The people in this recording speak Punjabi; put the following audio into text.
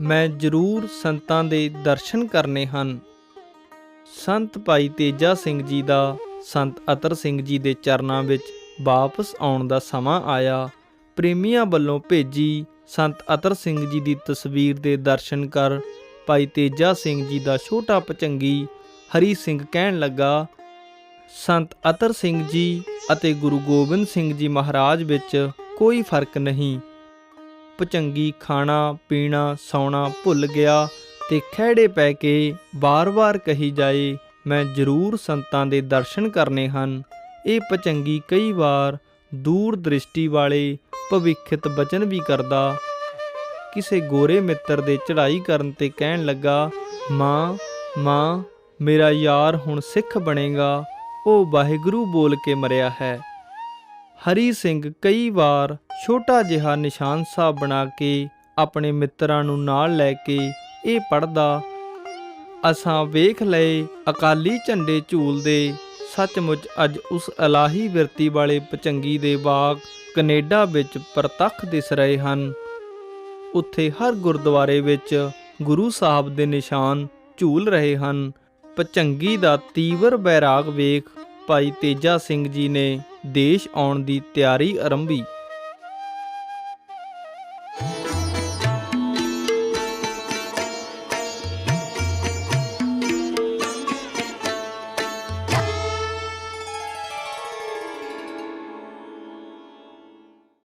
ਮੈਂ ਜ਼ਰੂਰ ਸੰਤਾਂ ਦੇ ਦਰਸ਼ਨ ਕਰਨੇ ਹਨ। ਸੰਤ ਭਾਈ ਤੇਜਾ ਸਿੰਘ ਜੀ ਦਾ, ਸੰਤ ਅਤਰ ਸਿੰਘ ਜੀ ਦੇ ਚਰਨਾਂ ਵਿੱਚ ਵਾਪਸ ਆਉਣ ਦਾ ਸਮਾਂ ਆਇਆ। ਪ੍ਰੇਮੀਆਂ ਵੱਲੋਂ ਭੇਜੀ ਸੰਤ ਅਤਰ ਸਿੰਘ ਜੀ ਦੀ ਤਸਵੀਰ ਦੇ ਦਰਸ਼ਨ ਕਰ ਭਾਈ ਤੇਜਾ ਸਿੰਘ ਜੀ ਦਾ ਛੋਟਾ ਪਚੰਗੀ ਹਰੀ ਸਿੰਘ ਕਹਿਣ ਲੱਗਾ, ਸੰਤ ਅਤਰ ਸਿੰਘ ਜੀ ਅਤੇ ਗੁਰੂ ਗੋਬਿੰਦ ਸਿੰਘ ਜੀ ਮਹਾਰਾਜ ਵਿੱਚ ਕੋਈ ਫ਼ਰਕ ਨਹੀਂ। ਪਚੰਗੀ ਖਾਣਾ, ਪੀਣਾ, ਸੌਣਾ ਭੁੱਲ ਗਿਆ ਤੇ ਖਹਿੜੇ ਪੈ ਕੇ ਬਾਰ-ਬਾਰ ਕਹੀ ਜਾਏ, ਮੈਂ ਜ਼ਰੂਰ ਸੰਤਾਂ ਦੇ ਦਰਸ਼ਨ ਕਰਨੇ ਹਨ। ਇਹ ਪਚੰਗੀ ਕਈ ਵਾਰ ਦੂਰ ਦ੍ਰਿਸ਼ਟੀ ਵਾਲੇ ਭਵਿੱਖਤ ਬਚਨ ਵੀ ਕਰਦਾ। ਕਿਸੇ ਗੋਰੇ ਮਿੱਤਰ ਦੇ ਚੜ੍ਹਾਈ ਕਰਨ ਤੇ ਕਹਿਣ ਲੱਗਾ, ਮਾਂ ਮਾਂ, ਮੇਰਾ ਯਾਰ ਹੁਣ ਸਿੱਖ ਬਣੇਗਾ, ਉਹ ਵਾਹਿਗੁਰੂ ਬੋਲ ਕੇ ਮਰਿਆ ਹੈ। ਹਰੀ ਸਿੰਘ ਕਈ ਵਾਰ ਛੋਟਾ ਜਿਹਾ ਨਿਸ਼ਾਨ ਸਾਹਿਬ ਬਣਾ ਕੇ ਆਪਣੇ ਮਿੱਤਰਾਂ ਨੂੰ ਨਾਲ ਲੈ ਕੇ ਇਹ ਪੜਦਾ ਅਸਾਂ ਵੇਖ ਲਏ ਅਕਾਲੀ ਝੰਡੇ ਝੂਲਦੇ ਸੱਚਮੁੱਚ ਅੱਜ ਉਸ ਅਲਾਹੀ ਵਿਰਤੀ ਵਾਲੇ ਪਚੰਗੀ ਦੇ ਬਾਗ ਕੈਨੇਡਾ ਵਿੱਚ ਪ੍ਰਤੱਖ ਦਿਸ ਰਹੇ ਹਨ। ਉੱਥੇ ਹਰ ਗੁਰਦੁਆਰੇ ਵਿੱਚ ਗੁਰੂ ਸਾਹਿਬ ਦੇ ਨਿਸ਼ਾਨ ਝੂਲ ਰਹੇ ਹਨ। ਪਚੰਗੀ ਦਾ ਤੀਵਰ ਬੈਰਾਗ ਵੇਖ ਭਾਈ ਤੇਜਾ ਸਿੰਘ ਜੀ ਨੇ ਦੇਸ਼ ਆਉਣ ਦੀ ਤਿਆਰੀ ਆਰੰਭੀ।